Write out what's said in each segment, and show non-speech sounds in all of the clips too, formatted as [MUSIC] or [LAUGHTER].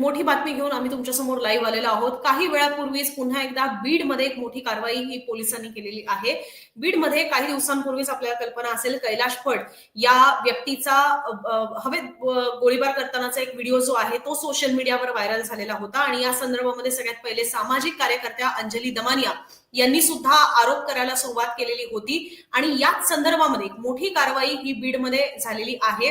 मोठी बातमी घेऊन आम्ही तुमच्यासमोर लाईव्ह आलेलो आहोत. काही वेळापूर्वीच पुन्हा एकदा बीडमध्ये एक मोठी कारवाई ही पोलिसांनी केलेली आहे. बीडमध्ये काही दिवसांपूर्वीच आपल्याला कल्पना असेल कैलाश फड या व्यक्तीचा हवेत गोळीबार करतानाचा एक व्हिडिओ जो आहे तो सोशल मीडियावर व्हायरल झालेला होता. आणि या संदर्भामध्ये सगळ्यात पहिले सामाजिक कार्यकर्त्या अंजली दमानिया यांनी सुद्धा आरोप करायला सुरुवात केलेली होती. आणि याच संदर्भामध्ये एक मोठी कारवाई ही बीडमध्ये झालेली आहे.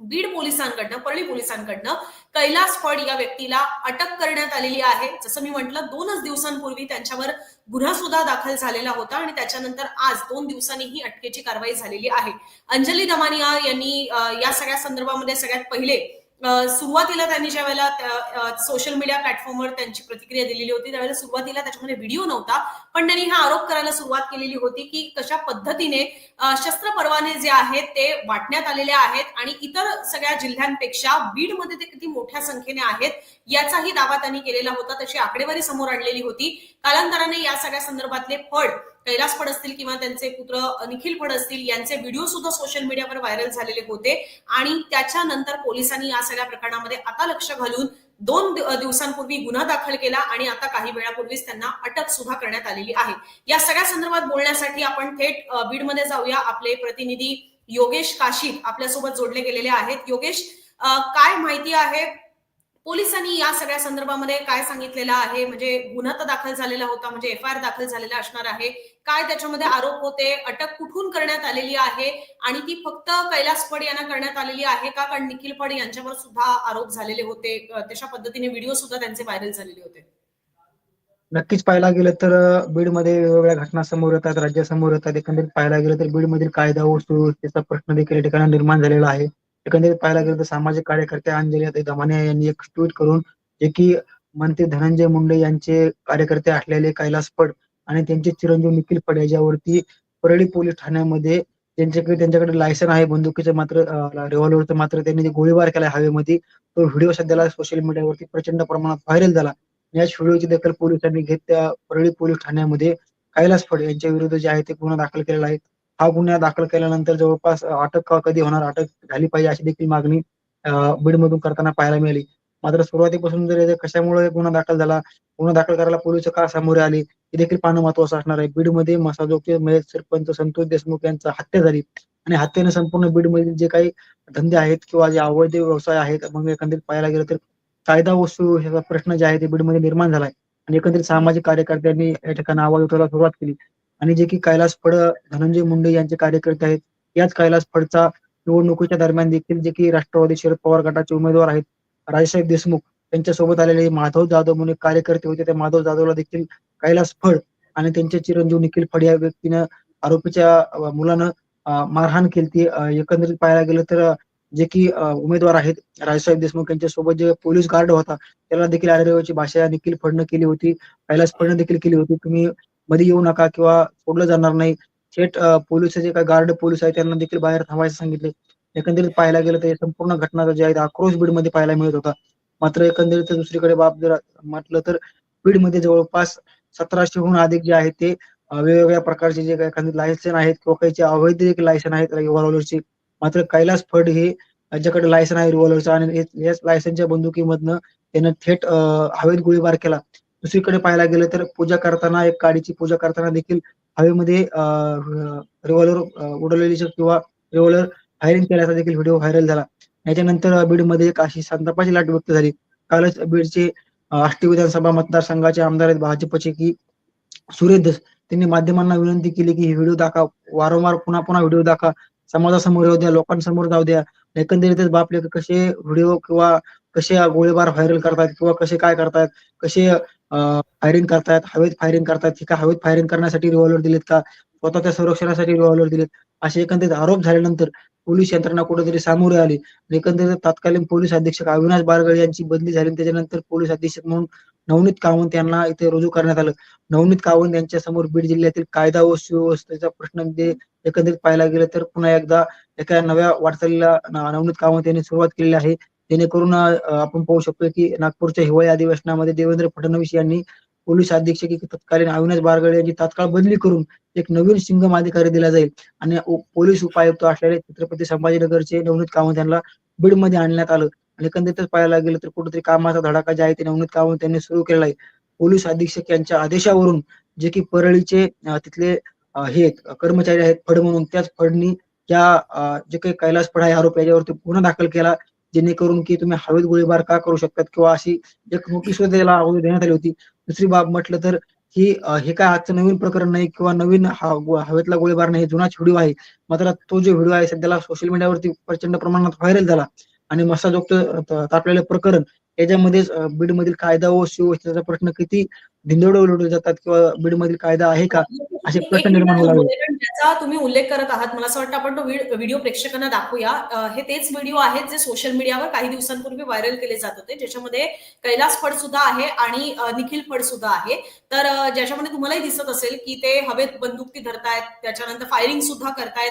बीड पोलिसांकडनं परळी पोलिसांकडनं कैलास फड या व्यक्तीला अटक करण्यात आलेली आहे. जसं मी म्हटलं दोनच दिवसांपूर्वी त्यांच्यावर गुन्हा सुद्धा दाखल झालेला होता आणि त्याच्यानंतर आज दोन दिवसांनी ही अटकेची कारवाई झालेली आहे. अंजली दमानिया यांनी या सगळ्या संदर्भामध्ये सगळ्यात पहिले सुरुवातीला त्यांनी ज्या वेळेला सोशल मीडिया प्लॅटफॉर्मवर त्यांची प्रतिक्रिया दिलेली होती त्यावेळेला सुरुवातीला त्याच्यामध्ये व्हिडिओ नव्हता. पण त्यांनी हा आरोप करायला सुरुवात केलेली होती की कशा पद्धतीने शस्त्र परवाने जे आहेत ते वाटण्यात आलेले आहेत आणि इतर सगळ्या जिल्ह्यांपेक्षा बीडमध्ये ते किती मोठ्या संख्येने आहेत याचाही दावा त्यांनी केलेला होता तशी आकडेवारी समोर आणलेली होती. कालांतराने या सगळ्या संदर्भातले फळ कैलास फड असतील किंवा त्यांचे पुत्र निखिल फड असतील यांचे व्हिडिओ सुद्धा सोशल मीडियावर व्हायरल झालेले होते. आणि त्याच्यानंतर पोलिसांनी या सगळ्या प्रकरणामध्ये आता लक्ष घालून दोन दिवसांपूर्वी गुन्हा दाखल केला आणि आता काही वेळापूर्वीच त्यांना अटक सुद्धा करण्यात आलेली आहे. या सगळ्या संदर्भात बोलण्यासाठी आपण थेट बीडमध्ये जाऊया. आपले प्रतिनिधी योगेश काशीद आपल्यासोबत जोडले गेलेले आहेत. योगेश काय माहिती आहे? पोलिसांनी या सगळ्या संदर्भामध्ये काय सांगितलेलं आहे? म्हणजे गुन्हा तर दाखल झालेला होता म्हणजे एफ आय आर दाखल झालेला असणार आहे. काय त्याच्यामध्ये आरोप होते? अटक कुठून करण्यात आलेली आहे? आणि ती फक्त कैलास फड यांना करण्यात आलेली आहे का? कारण निखिल फड यांच्यावर सुद्धा आरोप झालेले होते. तशा पद्धतीने व्हिडिओ सुद्धा त्यांचे व्हायरल झालेले होते. नक्कीच पाहायला गेलं तर बीडमध्ये वेगवेगळ्या घटना समोर येतात राज्यासमोर येतात. एकंदरीत पाहायला गेलं तर बीडमधील कायदा व सुव्यवस्थेचा प्रश्न देखील या ठिकाणी निर्माण झालेला आहे. एकंदरीत पाहायला गेलं तर सामाजिक कार्यकर्त्या अंजली आता दमाने यांनी एक ट्विट करून जे की मंत्री धनंजय मुंडे यांचे कार्यकर्ते असलेले कैलास फड आणि त्यांचे चिरंजीव निखिल फड याच्यावरती परळी पोलीस ठाण्यामध्ये त्यांच्याकडे त्यांच्याकडे लायसन आहे. बंदुकीचं मात्र रिव्हॉल्व्हरचं मात्र त्यांनी जे गोळीबार केला हवेमध्ये तो व्हिडिओ सध्याला सोशल मीडियावरती प्रचंड प्रमाणात व्हायरल झाला. याच व्हिडिओची दखल पोलिसांनी घेत त्या परळी पोलीस ठाण्यामध्ये कैलास फड यांच्या विरुद्ध जे आहे ते गुन्हा दाखल केलेला आहे. हा गुन्हा दाखल केल्यानंतर जवळपास अटक कधी होणार अटक झाली पाहिजे अशी देखील मागणी बीडमधून करताना पाहायला मिळाली. मात्र सुरुवातीपासून जर कशामुळे गुन्हा दाखल झाला गुन्हा दाखल करायला पोलीस का समोर आली हे देखील पाहणं महत्वाचं असणार आहे. बीडमध्ये मसाजोगचे मयत सरपंच संतोष देशमुख यांचा हत्या झाली आणि हत्येने संपूर्ण बीडमधील जे काही धंदे आहेत किंवा जे अवैध व्यवसाय आहेत मग एकंदरीत पाहायला गेलं तर कायदा व ह्याचा प्रश्न जे आहे ते बीडमध्ये निर्माण झालाय. आणि एकंदरीत सामाजिक कार्यकर्त्यांनी या ठिकाणी आवाज उठवायला सुरुवात केली. आणि जे की कैलास फड धनंजय मुंडे यांचे कार्यकर्ते आहेत. याच कैलास फडचा निवडणुकीच्या दरम्यान देखील जे की राष्ट्रवादी शरद पवार गटाचे उमेदवार आहेत राजेसाहेब देशमुख त्यांच्यासोबत आलेले माधव जाधव म्हणून एक कार्यकर्ते होते. त्या माधव जाधवला देखील कैलास फड आणि त्यांचे चिरंजीव निखिल फड या व्यक्तीनं आरोपीच्या मुलानं मारहाण केली. एकंदरीत पाहायला गेलं तर जे की उमेदवार आहेत राजेसाहेब देशमुख यांच्या सोबत जे पोलीस गार्ड होता त्याला देखील आरेरवाची भाषा निखिल फडनं केली होती. कैलास फडनं देखील केली होती. तुम्ही मध्ये येऊ नका किंवा सोडलं जाणार नाही. थेट पोलीस जे काही गार्ड पोलीस आहेत त्यांना देखील बाहेर थांबायचं सांगितले. एकंदरीत पाहायला गेलं तर संपूर्ण घटना जे आहेत आक्रोश बीडमध्ये पाहायला मिळत होता. मात्र एकंदरीत दुसरीकडे बाब जर म्हटलं तर बीडमध्ये जवळपास सतराशेहून अधिक जे आहेत ते वेगवेगळ्या प्रकारचे जे काही एखादी लायसन आहेत किंवा काही अवैध लायसन आहेत रिव्हॉल्व्हरचे मात्र कैलास फड हे ज्याच्याकडे लायसन आहे रिव्हॉल्व्हरचं आणि याच लायसनच्या बंदुकीमधनं त्यानं थेट हवेत गोळीबार केला. दुसरीकडे पाहायला गेलं तर पूजा करताना एक काडीची पूजा करताना देखील हवेमध्ये रिव्हॉल्वर उडवलेली किंवा रिव्हॉल्वर फायरिंग केल्याचा देखील व्हिडिओ व्हायरल झाला. याच्यानंतर बीडमध्ये एक अशी संतापाची लाट व्यक्त झाली. कालच बीडचे आष्टी विधानसभा मतदारसंघाचे आमदार आहेत भाजपचे की सुरेश धस त्यांनी माध्यमांना विनंती केली की हे व्हिडिओ दाखवा. वारंवार पुन्हा पुन्हा व्हिडिओ दाखवा. समाजासमोर येऊ द्या लोकांसमोर जाऊ द्या. एकंदरीतच बापले कसे व्हिडिओ किंवा कसे गोळीबार व्हायरल करतात किंवा कसे काय करतात कसे फायरिंग करतात हवेत फायरिंग करतात की का हवेत फायरिंग करण्यासाठी रिव्हॉल्वर दिलेत का स्वतःच्या संरक्षणासाठी रिव्हॉल्वर दिलेत असे एकंदरीत आरोप झाल्यानंतर पोलीस यंत्रणा कुठेतरी सामोरे आली. एकंदरीत तत्कालीन पोलीस अधीक्षक अविनाश बारगळ यांची बदली झाली आणि त्याच्यानंतर पोलीस अधीक्षक म्हणून नवनीत कावंत यांना इथे रुजू करण्यात आलं. नवनीत कावंत यांच्या समोर बीड जिल्ह्यातील कायदा व सुव्यवस्थेचा प्रश्न म्हणजे एकंदरीत पाहायला गेलं तर पुन्हा एकदा एका नव्या वाटचालीला नवनीत कावंत यांनी सुरुवात केलेली आहे. जेणेकरून आपण पाहू शकतो की नागपूरच्या हिवाळी अधिवेशनामध्ये देवेंद्र फडणवीस यांनी पोलीस अधीक्षक तत्कालीन अविनाश बारगळे यांची तात्काळ बदली करून एक नवीन सिंगम अधिकारी दिला जाईल. आणि पोलीस उपायुक्त असलेले छत्रपती संभाजीनगरचे नवनीत कामत यांना बीडमध्ये आणण्यात आलं. आणि एकंदरीतच पाहायला गेलं तर कुठेतरी कामाचा धडाका जे आहे ते नवनीत कामत त्यांनी सुरू केलेला आहे. पोलीस अधीक्षक यांच्या आदेशावरून जे की परळीचे तिथले हे कर्मचारी आहेत फड म्हणून त्याच फडनी या जे काही कैलास फड आहे आरोप याच्यावरती गुन्हा दाखल केला जेणेकरून की तुम्ही हवेत गोळीबार का करू शकतात किंवा अशी एक नोटीस त्याला अगोदर देण्यात आली होती. दुसरी बाब म्हटलं तर ही हे काय आजचं नवीन प्रकरण नाही किंवा नवीन हवेतला गोळीबार नाही जुनाच व्हिडिओ आहे. मात्र तो जो व्हिडिओ आहे सध्याला सोशल मीडियावरती प्रचंड प्रमाणात व्हायरल झाला. आणि मसाजोक्त तापलेलं प्रकरण याच्यामध्येच बीडमधील कायदा व सुव्यवस्थेचा प्रश्न किती धिंदोडे उलटले जातात किंवा बीडमधील कायदा आहे का? असे प्रश्न निर्माण होऊ ज्याचा तुम्ही उल्लेख करत आहात मला असं वाटतं आपण तो व्हिड- व्हिडिओ प्रेक्षकांना दाखवूया. हे तेच व्हिडिओ आहेत जे सोशल मीडियावर काही दिवसांपूर्वी व्हायरल केले जात होते ज्याच्यामध्ये कैलास फड सुद्धा आहे आणि निखिल फड सुद्धा आहे. तर ज्याच्यामध्ये तुम्हालाही दिसत असेल की ते हवेत बंदूक धरतायत त्याच्यानंतर फायरिंग सुद्धा करतायत.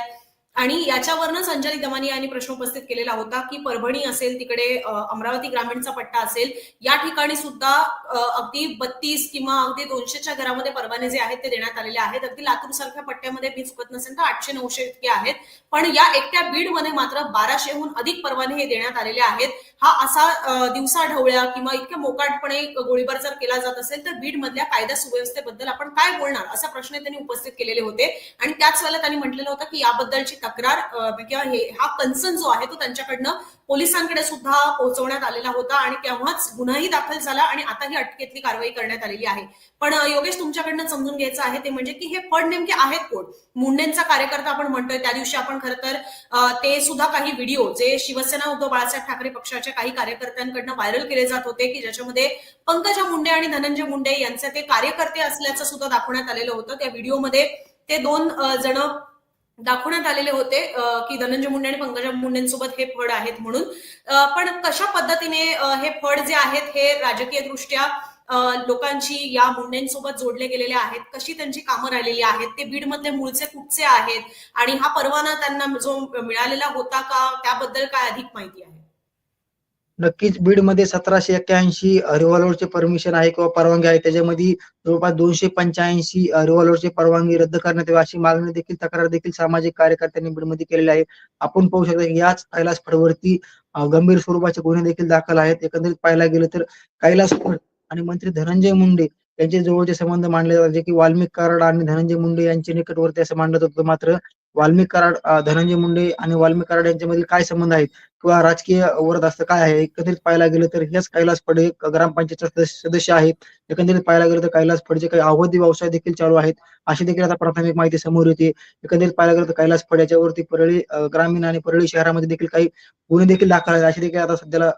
आणि याच्यावरनं संजय दमानी यांनी प्रश्न उपस्थित केलेला होता की परभणी असेल तिकडे अमरावती ग्रामीणचा पट्टा असेल या ठिकाणी सुद्धा अगदी बत्तीस किंवा अगदी दोनशेच्या घरामध्ये परवाने जे आहेत ते देण्यात आलेले आहेत. अगदी लातूर सारख्या पट्ट्यामध्ये मी चुकत नसेल तर आठशे नऊशे इतके आहेत. पण या एकट्या बीडमध्ये मात्र बाराशेहून अधिक परवाने हे देण्यात आलेले आहेत. हा असा दिवसा ढवळ्या किंवा इतक्या मोकाटपणे गोळीबार जर केला जात असेल तर बीड मधल्या कायदा सुव्यवस्थेबद्दल आपण काय बोलणार? असा प्रश्न त्यांनी उपस्थित केलेले होते. आणि त्याच वेळेला त्यांनी म्हटलेलं होतं की याबद्दलची तक्रार म्हणजे किंवा हे हा कन्सर्न जो आहे तो त्यांच्याकडनं पोलिसांकडे सुद्धा पोहोचवण्यात आलेला होता आणि तेव्हाच गुन्हाही दाखल झाला आणि आता ही अटकेतली कारवाई करण्यात आलेली आहे. पण योगेश तुमच्याकडनं समजून घ्यायचं आहे ते म्हणजे की हे फड नेमके आहेत कोण? मुंडेंचा कार्यकर्ता आपण म्हणतोय त्या दिवशी आपण खरं तर ते सुद्धा काही व्हिडिओ जे शिवसेना उद्धव बाळासाहेब ठाकरे पक्षाच्या काही कार्यकर्त्यांकडनं व्हायरल केले जात होते की ज्याच्यामध्ये पंकजा मुंडे आणि धनंजय मुंडे यांचे ते कार्यकर्ते असल्याचं सुद्धा दाखवण्यात आलेलं होतं. त्या व्हिडिओमध्ये ते दोन जण दाखवण्यात आलेले होते की धनंजय मुंडे आणि पंकजा मुंडेंसोबत हे फड आहेत म्हणून. पण कशा पद्धतीने हे फड जे आहेत हे राजकीय दृष्ट्या लोकांची या मुंडेंसोबत जोडले गेलेले आहेत? कशी त्यांची कामं राहिलेली आहेत? ते बीडमधले मूळचे कुठचे आहेत? आणि हा परवाना त्यांना जो मिळालेला होता का? त्याबद्दल काय अधिक माहिती आहे? नक्कीच बीडमध्ये सतराशे एक्क्याऐंशी रिव्हॉल्व्हरचे परमिशन आहे किंवा परवानगी आहे. त्याच्यामध्ये जवळपास दोनशे पंच्याऐंशी रिव्हॉल्व्हरची परवानगी रद्द करण्यात यावी अशी मागणी देखील तक्रार देखील सामाजिक कार्यकर्त्यांनी बीडमध्ये केलेली आहे. आपण पाहू शकता की याच कैलास फडवरती गंभीर स्वरूपाचे गुन्हे देखील दाखल आहेत. एकंदरीत पाहायला गेलं तर कैलास फड आणि मंत्री धनंजय मुंडे यांचे जवळचे संबंध मानले जातात. जे की वाल्मिक कराड आणि धनंजय मुंडे यांचे निकटवर्ती असं मानलं जातं. मात्र वाल्मिक कराड धनंजय मुंडे आणि वाल्मिक कराड यांच्यामधील काय संबंध आहेत? किंवा राजकीय वरद असं काय आहे? एकंदरीत पाहायला गेलं तर हेच कैलास फडे ग्रामपंचायत सदस्य आहेत. एकंदरीत पाहायला गेलं तर कैलास फडचे काही अवधी व्यवसाय देखील चालू आहेत. अशी देखील आता प्राथमिक माहिती समोर येते. एकंदरीत पाहायला गेलं तर कैलास फड्याच्यावरती परळी ग्रामीण आणि परळी शहरामध्ये देखील काही गुन्हे देखील दाखल आहेत. अशी देखील आता सध्याला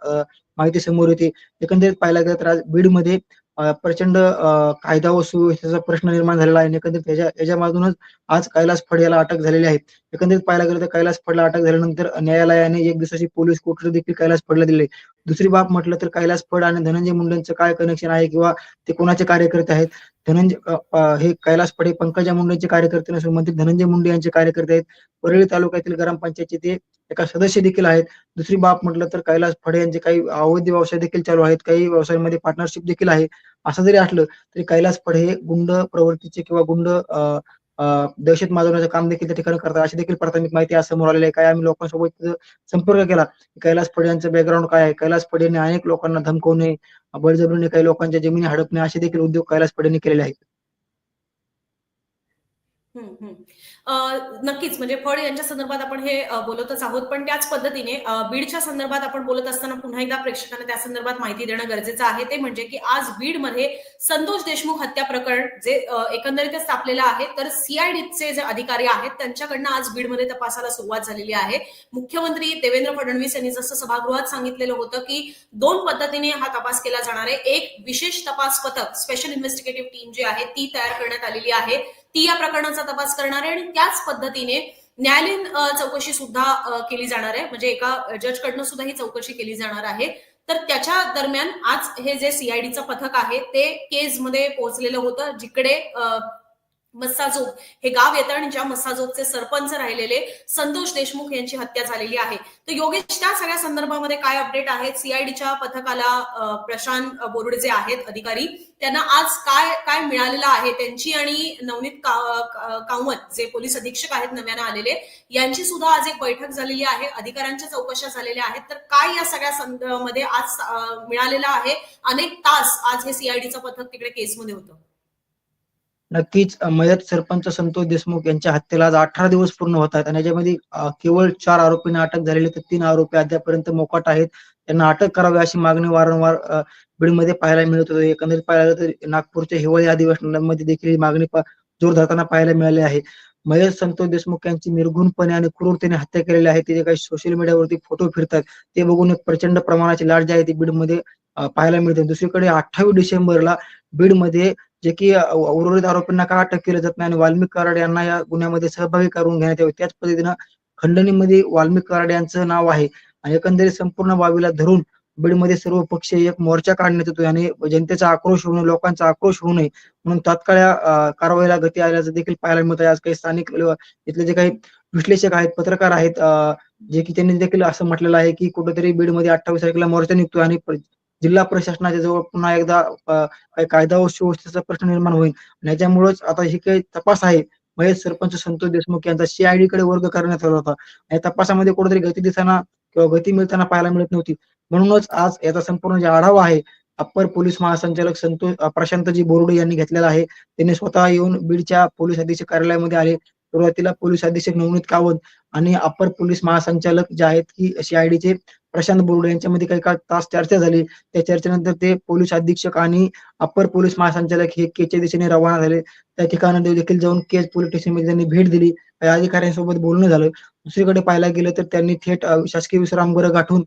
माहिती समोर येते. एकंदरीत पाहायला गेलं तर आज बीडमध्ये प्रचंड कायदा व सुव्यवस्थेचा प्रश्न निर्माण झालेला आहे. आणि एकंदरीत याच्या याच्यामधूनच आज कैलास फड याला अटक झालेली आहे. एकंदरीत पाहायला गेलं तर कैलास फडला अटक झाल्यानंतर न्यायालयाने एक दिवसाची पोलीस कोठडी देखील कैलास फडला दिली दुसरी बाब म्हटलं तर कैलास फड आणि धनंजय मुंडेंचं काय कनेक्शन आहे किंवा ते कोणाचे कार्यकर्ते आहेत? धनंजय हे कैलास फड हे पंकजा मुंडेंचे कार्यकर्ते नसून मंत्री धनंजय मुंडे यांचे कार्यकर्ते आहेत. परळी तालुक्यातील ग्रामपंचायतचे ते एका सदस्य देखील आहेत. दुसरी बाब म्हटलं तर कैलास फडे यांचे काही अवैध व्यवसाय देखील चालू आहेत. काही व्यवसायांमध्ये पार्टनरशिप देखील आहे. असं जरी असलं तरी कैलास फडे हे गुंड प्रवृत्तीचे किंवा गुंड अ, दहशत माजवण्याचं काम देखील त्या ठिकाणी करतात. अशी देखील प्राथमिक माहिती आज समोर आलेली आहे. काय आम्ही लोकांसोबत संपर्क केला? कैलास फडे यांचं बॅकग्राऊंड काय आहे? कैलास फड यांनी अनेक लोकांना धमकवणे बळजबरीने काही लोकांच्या जमिनी हडपणे असे देखील उद्योग कैलास फडेंनी केलेले आहेत. नक्कीच म्हणजे फड यांच्या संदर्भात आपण हे बोलतच आहोत. पण त्याच पद्धतीने बीडच्या संदर्भात आपण बोलत असताना पुन्हा एकदा प्रेक्षकांना त्या संदर्भात माहिती देणं गरजेचं आहे. ते म्हणजे की आज बीडमध्ये संतोष देशमुख हत्या प्रकरण जे एकंदरीतच तापलेलं आहे तर सीआयडीचे जे अधिकारी आहेत त्यांच्याकडनं आज बीडमध्ये तपासाला सुरुवात झालेली आहे. मुख्यमंत्री देवेंद्र फडणवीस यांनी जसं सभागृहात सांगितलेलं होतं की दोन पद्धतीने हा तपास केला जाणार आहे. एक विशेष तपास पथक स्पेशल इन्व्हेस्टिगेटिव्ह टीम जी आहे ती तयार करण्यात आलेली आहे. ती या प्रकरणाचा तपास करणार आहे आणि त्याच पद्धतीने न्यायालयीन चौकशी सुद्धा केली जाणार आहे. म्हणजे एका जज कडनं सुद्धा ही चौकशी केली जाणार आहे. तर त्याच्या दरम्यान आज हे जे सीआयडीचं पथक आहे ते केजमध्ये पोहोचलेलं होतं जिकडे मस्साजोग. हे गाव येतं आणि ज्या मस्साजोगचे सरपंच राहिलेले संतोष देशमुख यांची हत्या झालेली आहे. तर योगेश त्या सगळ्या संदर्भामध्ये काय अपडेट आहेत सीआयडीच्या पथकाला प्रशांत बोर्डे जे आहेत अधिकारी त्यांना आज काय काय मिळालेलं आहे? त्यांची आणि नवनीत कावत कामत जे पोलीस अधीक्षक आहेत नव्यानं आलेले यांची सुद्धा आज एक बैठक झालेली आहे. अधिकाऱ्यांच्या चौकशा झालेल्या आहेत. तर काय या सगळ्या मध्ये आज मिळालेलं आहे? अनेक तास आज हे सीआयडीचं पथक तिकडे केसमध्ये होतं. नक्कीच मयत सरपंच संतोष देशमुख यांच्या हत्येला आज अठरा दिवस पूर्ण होत आहेत आणि याच्यामध्ये केवळ चार आरोपींना अटक झालेली तर तीन आरोपी अद्यापर्यंत मोकाट आहेत. त्यांना अटक करावी अशी मागणी वारंवार बीडमध्ये पाहायला मिळत होती. एकंदरीत पाहायला तर नागपूरच्या हिवाळी अधिवेशनामध्ये देखील ही मागणी पा- जोर धरताना पाहायला मिळाली आहे. मयत संतोष देशमुख यांची निर्गुणपणे आणि क्रूरतेने हत्या केलेली आहे. ते जे काही सोशल मीडियावरती फोटो फिरतात ते बघून एक प्रचंड प्रमाणाची लाट जी आहे ती बीडमध्ये पाहायला मिळते. दुसरीकडे अठ्ठावीस डिसेंबरला बीडमध्ये जे की उर्वरित आरोपींना का अटक केलं जात नाही आणि वाल्मिक कराड यांना या गुन्ह्यामध्ये सहभागी करून घेण्यात यावे. त्याच पद्धतीनं खंडणीमध्ये वाल्मिक कराड यांचं नाव आहे आणि एकंदरीत संपूर्ण बाबीला धरून बीडमध्ये सर्व पक्ष एक मोर्चा काढण्यात येतो आणि जनतेचा आक्रोश होऊ नये लोकांचा आक्रोश होऊ नये म्हणून तात्काळ या, कारवाईला गती आल्याचं देखील पाहायला मिळत आहे आज काही स्थानिक इथले जे काही विश्लेषक आहेत पत्रकार आहेत जे की त्यांनी देखील असं म्हटलेलं आहे की कुठेतरी बीडमध्ये अठ्ठावीस तारखेला मोर्चा निघतोय आणि जिल्हा प्रशासनाच्या जवळ पुन्हा एकदा कायदा व सुव्यवस्थेचा प्रश्न निर्माण होईल. याच्यामुळेच आता ही काही तपास आहे. महेश सरपंच संतोष देशमुख यांचा सीआयडी कडे वर्ग करण्यात आला होता. या तपासामध्ये कुठेतरी गती दिसताना किंवा गती मिळताना पाहायला मिळत नव्हती. म्हणूनच आज याचा संपूर्ण जे आढावा आहे अप्पर पोलीस महासंचालक संतोष प्रशांतजी बोर्डे यांनी घेतलेला आहे. त्यांनी स्वतः येऊन बीडच्या पोलीस अधीक्षक कार्यालयामध्ये आले. सुरुवातीला पोलीस अधीक्षक नवनीत कावत आणि अप्पर पोलीस महासंचालक जे आहेत की सीआयडीचे प्रशांत बोर्डे यांच्यामध्ये काही काळ तास चर्चा झाली. त्या चर्चेनंतर ते पोलीस अधीक्षक आणि अप्पर पोलीस महासंचालक हे केच्या दिशेने रवाना झाले. त्या ठिकाणी देखील जाऊन केच पोलीस स्टेशनमध्ये त्यांनी भेट दिली. काही अधिकाऱ्यांसोबत बोलणं झालं. दुसरीकडे पाहायला गेलं तर त्यांनी थेट शासकीय विश्रामगृह गाठून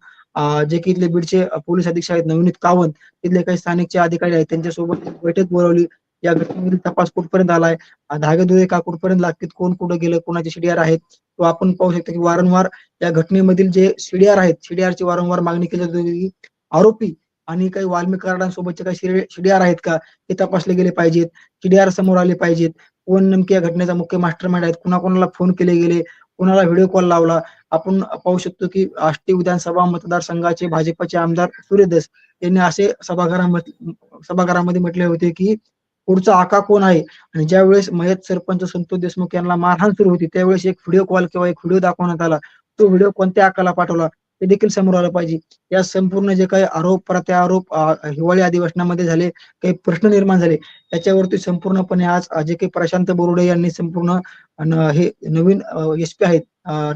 जे की इथले बीडचे पोलीस अधीक्षक आहेत नवनीत कावंत तिथले काही स्थानिकचे अधिकारी आहेत त्यांच्यासोबत बैठक बोलावली. या घटनेमधील तपास कुठपर्यंत आलाय? धागे धागेदुवे का कुठपर्यंत लागतील? कोण कुठं गेलं? कोणाचे सीडीआर आहेत? तो आपण पाहू शकतो की वारंवार या घटनेमधील जे सीडीआर आहेत सीडीआरची वारंवार मागणी केली जाते आरोपी आणि काही वाल्मिकारांसोबतचे काही सीडीआर आहेत का? ते तपासले गेले पाहिजेत. सीडीआर समोर आले पाहिजेत. कोण नेमके या घटनेचा मुख्य मास्टर माइंड आहेत? कुणाकोणाला फोन केले गेले? कोणाला व्हिडिओ कॉल लावला? आपण पाहू शकतो की आष्टी विधानसभा मतदारसंघाचे भाजपचे आमदार सूर्यदस यांनी असे सभागृहामध्ये सभागृहामध्ये म्हटले होते की पुढचा आका कोण आहे? आणि ज्यावेळेस मयत सरपंच संतोष देशमुख यांना मारहाण सुरू होती त्यावेळेस एक व्हिडिओ कॉल किंवा एक व्हिडिओ दाखवण्यात आला. तो व्हिडिओ कोणत्या आकाला पाठवला? ते देखील समोर आलं पाहिजे. या संपूर्ण जे काही आरोप प्रत्यारोप हिवाळी अधिवेशनामध्ये झाले काही प्रश्न निर्माण झाले त्याच्यावरती संपूर्णपणे आज जे काही प्रशांत बोरुडे यांनी संपूर्ण हे नवीन एस पी आहेत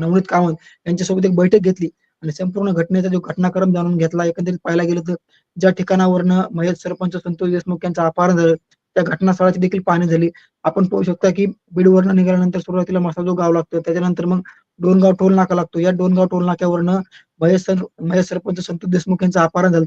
नवनीत कामत यांच्यासोबत एक बैठक घेतली. आणि संपूर्ण घटनेचा जो घटनाक्रम जाणून घेतला एकंदरीत पाहायला गेलं तर ज्या ठिकाणावरनं मयत सरपंच संतोष देशमुख यांचं अपहरण झालं त्या घटनास्थळाची देखील पाहणी झाली. आपण पाहू शकता की बीडवरनं निघाल्यानंतर सुरुवातीला मसाजो गाव लागतो त्याच्यानंतर मग डोनगाव टोल नाका लागतो. या डोनगाव टोल नाक्यावरनं महेश महेश सरपंच संतोष देशमुख यांचं अपहरण झालं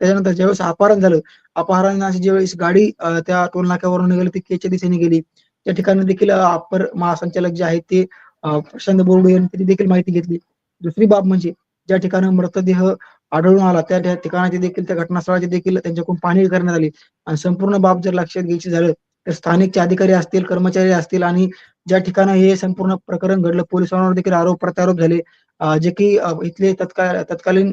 त्याच्यानंतर ज्यावेळेस अपहरण झालं अपहरणाची ज्यावेळेस गाडी त्या टोल नाक्यावरून निघाली ती केच्या दिशेने गेली. त्या ठिकाणी देखील अपर महासंचालक जे आहेत ते प्रशांत बोर्डे यांनी देखील माहिती घेतली. दुसरी बाब म्हणजे ज्या ठिकाणी मृतदेह आढळून आला. त्या ठिकाणाचे ठिकाणाची देखील त्या घटनास्थळाची देखील त्यांच्याकडून पाहणी करण्यात आली. आणि संपूर्ण बाब जर लक्षात घ्यायची झालं तर स्थानिकचे अधिकारी असतील कर्मचारी असतील आणि ज्या ठिकाणी हे संपूर्ण प्रकरण घडलं पोलिसांवर देखील आरोप प्रत्यारोप झाले. जे की इथले तत्काळ तत्कालीन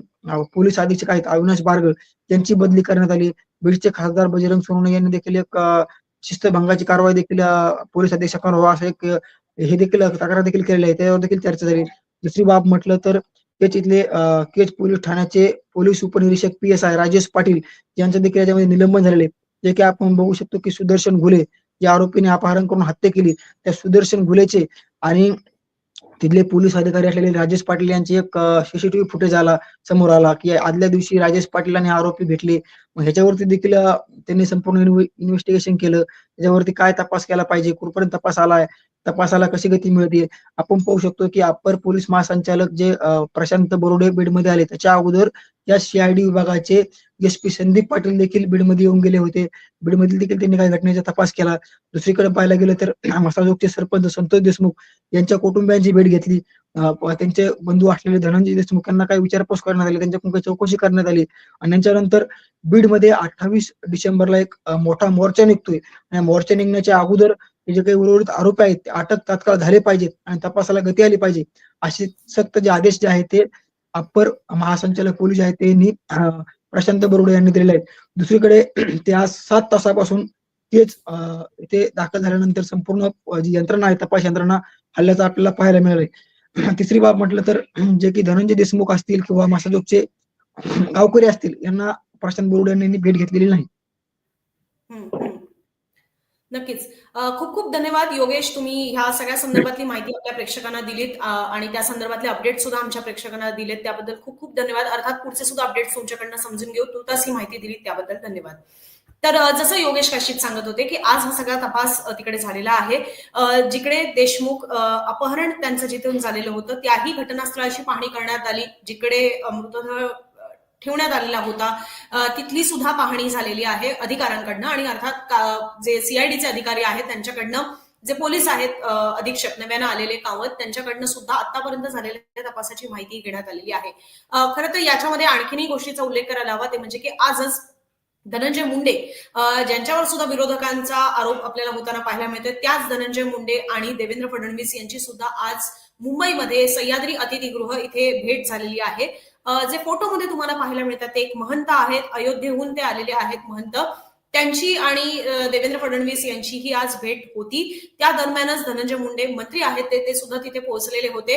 पोलीस अधीक्षक आहेत अविनाश बारग यांची बदली करण्यात आली. बीडचे खासदार बजरंग सोनवणे यांनी देखील एक शिस्तभंगाची कारवाई देखील पोलीस अधीक्षकांवर असं एक हे देखील तक्रार देखील केलेली आहे. त्यावर देखील चर्चा झाली. दुसरी बाब म्हटलं तर केच इथले केच केज पोलीस ठाण्याचे पोलीस उपनिरीक्षक P S I Rajesh Patil यांचं देखील याच्यामध्ये निलंबन झालेले जे की आपण बघू शकतो की सुदर्शन घुले या आरोपीने अपहरण करून हत्या केली. त्या सुदर्शन घुलेचे आणि तिथले पोलीस अधिकारी असलेले राजेश पाटील यांचे एक सीसीटीव्ही फुटेज आला समोर आला की आदल्या दिवशी राजेश पाटील आणि आरोपी भेटले. मग ह्याच्यावरती देखील त्यांनी संपूर्ण इन्व्हेस्टिगेशन केलं. त्याच्यावरती काय तपास केला पाहिजे? कुठपर्यंत तपास आलाय? तपासाला कशी गती मिळते? आपण पाहू शकतो की अप्पर पोलीस महासंचालक जे प्रशांत बरोडे बीडमध्ये आले त्याच्या अगोदर या सीआयडी विभागाचे एस पी संदीप पाटील देखील बीडमध्ये येऊन गेले होते. बीडमधील देखील त्यांनी काही घटनेचा तपास केला. दुसरीकडे पाहायला गेलं तर [CLEARS THROAT] मसाजोगचे सरपंच संतोष देशमुख यांच्या कुटुंबियांची भेट घेतली. त्यांचे बंधू असलेले धनंजय देशमुख यांना काही विचारपूस करण्यात आली. त्यांच्या काही चौकशी करण्यात आली. आणि त्यांच्यानंतर बीडमध्ये अठ्ठावीस डिसेंबरला एक मोठा मोर्चा निघतोय. आणि मोर्चा निघण्याच्या अगोदर जे काही उर्वरित आरोपी आहेत ते अटक तात्काळ झाले पाहिजेत आणि तपासाला गती आली पाहिजे. असे सक्त जे आदेश जे आहेत ते अप्पर महासंचालक पोलीस आहेत त्यांनी प्रशांत बरोडे यांनी दिलेले आहेत. दुसरीकडे [CLEARS THROAT] ते आज सात तासापासून तेच ते दाखल झाल्यानंतर संपूर्ण जी यंत्रणा आहे तपास यंत्रणा हल्ल्याचं आपल्याला पाहायला मिळालंय. [CLEARS THROAT] तिसरी बाब म्हटलं तर [CLEARS THROAT] जे की धनंजय देशमुख असतील किंवा मासाजोगचे गावकरी असतील यांना प्रशांत बरोडे यांनी भेट घेतलेली नाही. नक्कीच. खूप खूप धन्यवाद योगेश तुम्ही ह्या सगळ्या संदर्भातली माहिती आपल्या प्रेक्षकांना दिलीत आणि त्या संदर्भातले अपडेट सुद्धा आमच्या प्रेक्षकांना दिलेत त्याबद्दल खूप खूप धन्यवाद. अर्थात पुढचे सुद्धा अपडेट्स तुमच्याकडनं समजून घेऊ तुर्तास ही माहिती दिली त्याबद्दल धन्यवाद. तर जसं योगेश काशीत सांगत होते की आज हा सगळा तपास तिकडे झालेला आहे. जिकडे देशमुख अपहरण त्यांचं जिथून झालेलं होतं त्याही घटनास्थळाची पाहणी करण्यात आली जिकडे मृतदेह ठेवण्यात आलेला होता. तिथली सुद्धा पाहणी झालेली आहे अधिकाऱ्यांकडनं आणि अर्थात जे सीआयडीचे अधिकारी आहेत त्यांच्याकडनं जे पोलीस आहेत अधीक्षक नव्यानं आलेले कावत त्यांच्याकडनं सुद्धा आतापर्यंत झालेल्या तपासाची माहिती घेण्यात आलेली आहे. खरं तर याच्यामध्ये आणखीनही गोष्टीचा उल्लेख करायला हवा ते म्हणजे की आजच धनंजय मुंडे ज्यांच्यावर सुद्धा विरोधकांचा आरोप आपल्याला होताना पाहायला मिळतोय त्याच धनंजय मुंडे आणि देवेंद्र फडणवीस यांची सुद्धा आज मुंबईमध्ये सह्याद्री अतिथीगृह इथे भेट झालेली आहे. जे फोटोमध्ये तुम्हाला पाहायला मिळतात ते एक महंत आहेत. अयोध्येहून ते आलेले आहेत महंत. त्यांची आणि देवेंद्र फडणवीस यांची ही आज भेट होती. त्या दरम्यानच धनंजय मुंडे मंत्री आहेत ते ते सुद्धा तिथे पोहोचलेले होते.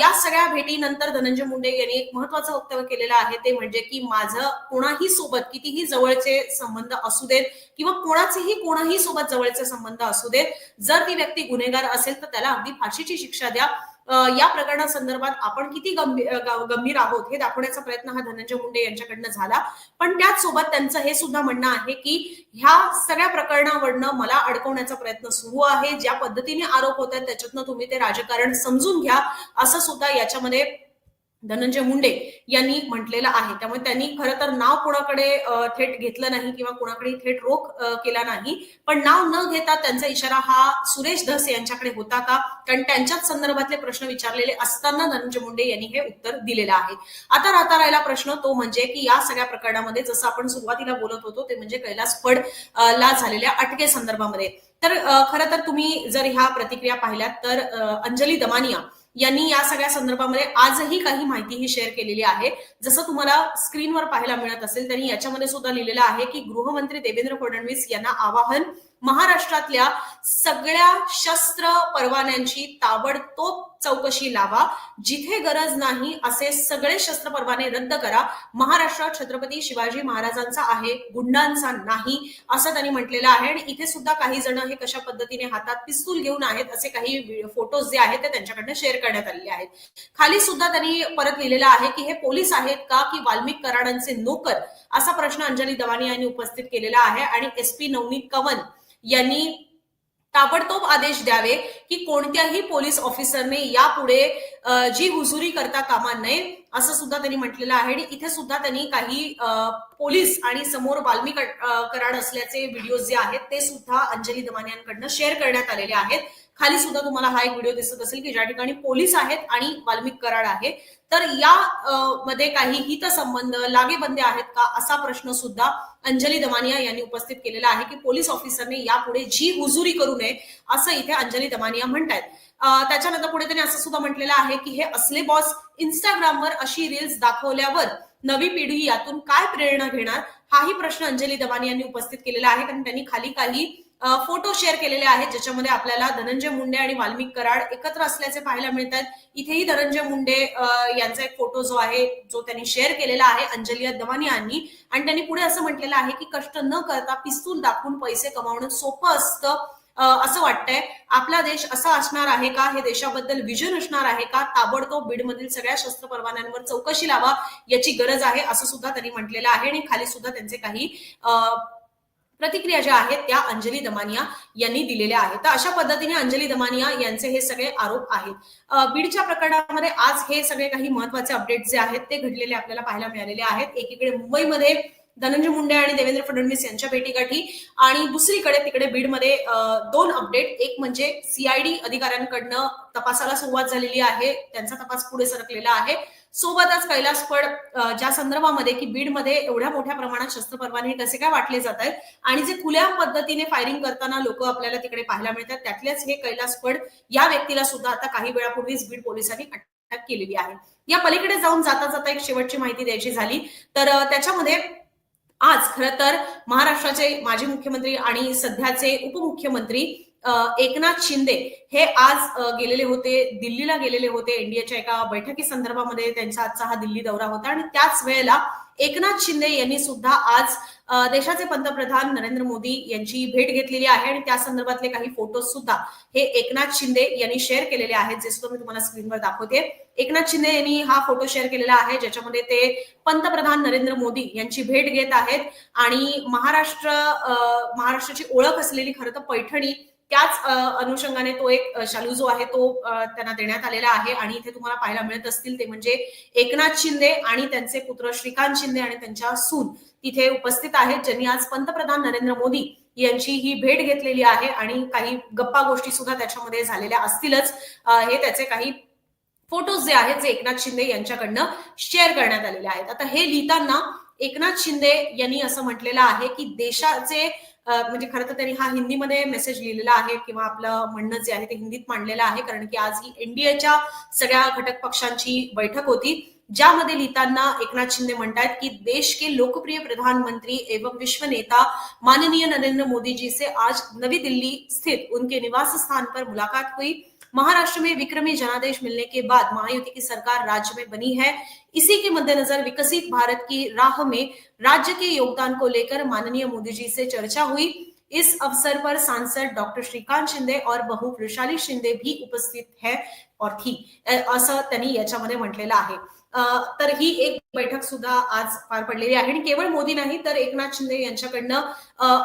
या सगळ्या भेटीनंतर धनंजय मुंडे यांनी एक महत्वाचं वक्तव्य केलेलं आहे. ते म्हणजे की माझं कोणाही सोबत कितीही जवळचे संबंध असू देत किंवा कोणाचेही कोणाही सोबत जवळचे संबंध असू देत जर ती व्यक्ती गुन्हेगार असेल तर त्याला अगदी फाशीची शिक्षा द्या. या प्रकरणासंदर्भात आपण किती गंभीर गंभीर आहोत हे दाखवण्याचा प्रयत्न हा धनंजय मुंडे यांच्याकडनं झाला. पण त्याच सोबत त्यांचं हे सुद्धा म्हणणं आहे की ह्या सगळ्या प्रकरणावरनं मला अडकवण्याचा प्रयत्न सुरू आहे. ज्या पद्धतीने आरोप होत आहेत त्याच्यातनं तुम्ही ते राजकारण समजून घ्या असं सुद्धा याच्यामध्ये धनंजय मुंडे यांनी म्हटलेलं आहे. त्यामुळे त्यांनी खरं तर नाव कोणाकडे थेट घेतलं नाही किंवा कोणाकडे थेट रोख केला नाही. पण नाव न घेता त्यांचा इशारा हा सुरेश धस यांच्याकडे होता का? कारण त्यांच्याच संदर्भातले प्रश्न विचारलेले असताना धनंजय मुंडे यांनी हे उत्तर दिलेलं आहे. आता राहता राहिला प्रश्न तो म्हणजे की या सगळ्या प्रकरणामध्ये जसं आपण सुरुवातीला बोलत होतो ते म्हणजे कैलास फड ला झालेल्या अटके संदर्भामध्ये. तर खरं तर तुम्ही जर ह्या प्रतिक्रिया पाहिल्यात तर अंजली दमानिया यांनी या सगळ्या संदर्भामध्ये आजही काही माहिती ही शेअर केलेली आहे. जसं तुम्हाला स्क्रीनवर पाहायला मिळत असेल त्यांनी याच्यामध्ये सुद्धा लिहिलेलं आहे की गृहमंत्री देवेंद्र फडणवीस यांना आवाहन महाराष्ट्रातल्या सगळ्या शस्त्र परवान्यांची ताबडतोब चौकशी लावा. जिथे गरज नाही असे सगळे शस्त्र परवाने रद्द करा. महाराष्ट्रात छत्रपती शिवाजी महाराजांचा आहे गुंडांचा नाही असं त्यांनी म्हटलेलं आहे. आणि इथे सुद्धा काही जण हे कशा पद्धतीने हातात पिस्तूल घेऊन आहेत असे काही फोटोज जे आहेत ते त्यांच्याकडनं शेअर करण्यात आलेले आहेत. खाली सुद्धा त्यांनी परत लिहिलेलं आहे की हे पोलीस आहेत का की वाल्मिक कराडांचे नोकर असा प्रश्न अंजली दवानी यांनी उपस्थित केलेला आहे. आणि एस पी नवनीत कवन यांनी ताबडतोब आदेश द्यावे की कोणत्याही पोलीस ऑफिसरने यापुढे जी हुजुरी करता कामा नये असं सुद्धा त्यांनी म्हटलेलं आहे. आणि इथे सुद्धा त्यांनी काही पोलीस आणि समोर वाल्मिक कराड असल्याचे व्हिडिओ जे आहेत ते सुद्धा अंजली दमाने यांकडनं शेअर करण्यात आलेले आहेत. खाली सुद्धा तुम्हाला हा एक व्हिडिओ दिसत असेल की ज्या ठिकाणी पोलीस आहेत आणि वाल्मिक कराड आहे. तर या मध्ये काही हितसंबंध लागेबंदे आहेत का असा प्रश्न सुद्धा अंजली दमानिया यांनी उपस्थित केलेला आहे की पोलीस ऑफिसरने यापुढे जी हुजुरी करू नये असं इथे अंजली दमानिया म्हणतायत. त्याच्यानंतर पुढे त्यांनी असं सुद्धा म्हटलेलं आहे की हे असले बॉस इंस्टाग्रामवर अशी रील्स दाखवल्यावर नवी पिढी यातून काय प्रेरणा घेणार हाही प्रश्न अंजली दमानी यांनी उपस्थित केलेला आहे. कारण त्यांनी खाली काही फोटो शेअर केलेले आहेत ज्याच्यामध्ये आपल्याला धनंजय मुंडे आणि वाल्मिक कराड एकत्र असल्याचे पाहायला मिळतात. इथेही धनंजय मुंडे यांचा एक फोटो जो आहे जो त्यांनी शेअर केलेला आहे अंजली अद्वानी यांनी. आणि त्यांनी पुढे असं म्हटलेलं आहे की कष्ट न करता पिस्तूल दाखवून पैसे कमावणं सोपं असतं असं वाटतंय. आपला देश असा असणार आहे का? हे देशाबद्दल विजन असणार आहे का? ताबडतोब बीडमधील सगळ्या शस्त्र परवान्यांवर चौकशी लावा याची गरज आहे असं सुद्धा त्यांनी म्हटलेलं आहे. आणि खाली सुद्धा त्यांचे काही अ, प्रतिक्रिया ज्या आहेत त्या अंजली दमानिया यांनी दिलेल्या आहेत. तर अशा पद्धतीने अंजली दमानिया यांचे हे सगळे आरोप आहेत. बीडच्या प्रकरणामध्ये आज हे सगळे काही महत्त्वाचे अपडेट जे आहेत ते घडलेले आपल्याला पाहायला मिळालेले आहेत. एकीकडे मुंबईमध्ये धनंजय मुंडे आणि देवेंद्र फडणवीस यांच्या भेटीगाठी आणि दुसरीकडे तिकडे बीडमध्ये दोन अपडेट एक म्हणजे सीआयडी अधिकाऱ्यांकडनं तपासाला सुरुवात झालेली आहे. त्यांचा तपास पुढे सरकलेला आहे. सोबतच कैलास फड ज्या संदर्भामध्ये की बीडमध्ये एवढ्या मोठ्या प्रमाणात शस्त्र परवाने कसे काय वाटले जात आहेत? आणि जे खुल्या पद्धतीने फायरिंग करताना लोक आपल्याला तिकडे पाहायला मिळतात त्यातलेच हे कैलास फड या व्यक्तीला सुद्धा आता काही वेळापूर्वीच बीड पोलिसांनी अटक केलेली आहे. या पलीकडे जाऊन जाता जाता एक शेवटची माहिती द्यायची झाली. तर त्याच्यामध्ये आज खरं तर महाराष्ट्राचे माजी मुख्यमंत्री आणि सध्याचे उपमुख्यमंत्री एकनाथ शिंदे हे आज गेलेले होते दिल्लीला गेलेले होते एनडीएच्या एका बैठकी संदर्भामध्ये त्यांचा आजचा हा दिल्ली दौरा होता. आणि त्याच वेळेला एकनाथ शिंदे यांनी सुद्धा आज देशाचे पंतप्रधान नरेंद्र मोदी यांची भेट घेतलेली आहे. आणि त्या संदर्भातले काही फोटो सुद्धा हे एकनाथ शिंदे यांनी शेअर केलेले आहेत जे सुद्धा मी तुम्हाला स्क्रीनवर दाखवते. एकनाथ शिंदे यांनी हा फोटो शेअर केलेला आहे ज्याच्यामध्ये ते पंतप्रधान नरेंद्र मोदी यांची भेट घेत आहेत. आणि महाराष्ट्र महाराष्ट्राची ओळख असलेली खरं तर पैठणी त्याच अनुषंगाने तो एक शालू जो आहे तो त्यांना देण्यात आलेला आहे आणि इथे तुम्हाला पाहायला मिळत असतील ते म्हणजे एकनाथ शिंदे आणि त्यांचे पुत्र श्रीकांत शिंदे आणि त्यांच्या सून तिथे उपस्थित आहेत ज्यांनी आज पंतप्रधान नरेंद्र मोदी यांची ही भेट घेतलेली आहे आणि काही गप्पा गोष्टी सुद्धा त्याच्यामध्ये झालेल्या असतीलच. हे त्याचे काही फोटोज जे आहेत जे एकनाथ शिंदे यांच्याकडनं शेअर करण्यात आलेले आहेत. आता हे लिहिताना एकनाथ शिंदे यांनी असं म्हटलेलं आहे की देशाचे म्हणजे खरं तर त्यांनी हा हिंदीमध्ये मेसेज लिहिलेला आहे किंवा आपलं म्हणणं जे आहे ते हिंदीत मांडलेलं आहे. कारण की आज ही एनडीएच्या सगळ्या घटक पक्षांची बैठक होती ज्यामध्ये लिहिताना एकनाथ शिंदे म्हणतात की देश के लोकप्रिय प्रधानमंत्री एवं विश्व नेता माननीय नरेंद्र मोदी जी से आज नवी दिल्ली स्थित उनके निवास स्थान पर मुलाकात हुई। महाराष्ट्र में विक्रमी जनादेश मिलने के बाद महायुति की सरकार राज्य में बनी है। इसी के मद्देनजर विकसित भारत की राह में राज्य के योगदान को लेकर माननीय मोदी जी से चर्चा हुई। इस अवसर पर सांसद डॉक्टर श्रीकांत शिंदे और बहु वृशाली शिंदे भी उपस्थित है और थी। असं त्यांनी याच्यामध्ये म्हटलेलं आहे। तर ही एक बैठक सुद्धा आज पार पडलेली आहे. आणि केवळ मोदी नाही तर एकनाथ शिंदे यांच्याकडनं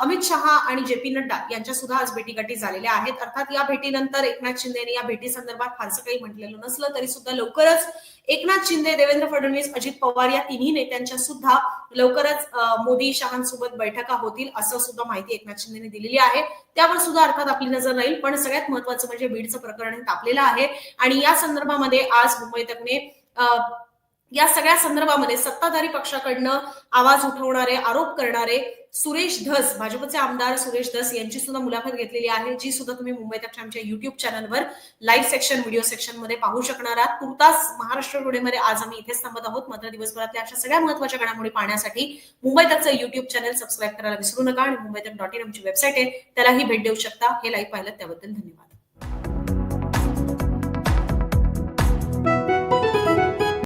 अमित शहा आणि जे पी नड्डा यांच्या सुद्धा आज भेटीगाठी झालेल्या आहेत. अर्थात या भेटीनंतर एकनाथ शिंदे यांनी या भेटी संदर्भात फारसं काही म्हटलेलं नसलं तरी सुद्धा लवकरच एकनाथ शिंदे देवेंद्र फडणवीस अजित पवार या तिन्ही नेत्यांच्या सुद्धा लवकरच मोदी शहांसोबत बैठका होतील असं सुद्धा माहिती एकनाथ शिंदेने दिलेली आहे. त्यावर सुद्धा अर्थात आपली नजर राहील पण सगळ्यात महत्वाचं म्हणजे बीडचं प्रकरण तापलेलं आहे. आणि या संदर्भामध्ये आज मुंबई तकने या सगळ्या संदर्भामध्ये सत्ताधारी पक्षाकडनं आवाज उठवणारे आरोप करणारे सुरेश धस भाजपचे आमदार सुरेश धस यांची सुद्धा मुलाखत घेतलेली आहे जी सुद्धा तुम्ही मुंबई आमच्या युट्यूब चॅनलवर लाईव्ह सेक्शन व्हिडिओ सेक्शनमध्ये पाहू शकणार आहात. तुर्तास महाराष्ट्र टुडेमध्ये आज आम्ही इथेच थांबत आहोत. मात्र दिवसभरातल्या अशा सगळ्या महत्त्वाच्या घडामोडी पाहण्यासाठी मुंबई तकचं युट्यूब चॅनल सबस्क्राईब करायला विसरू नका आणि मुंबई तक डॉट इन आमची वेबसाईट आहे. त्यालाही भेट देऊ शकता. हे लाईव्ह पाहिलं त्याबद्दल धन्यवाद.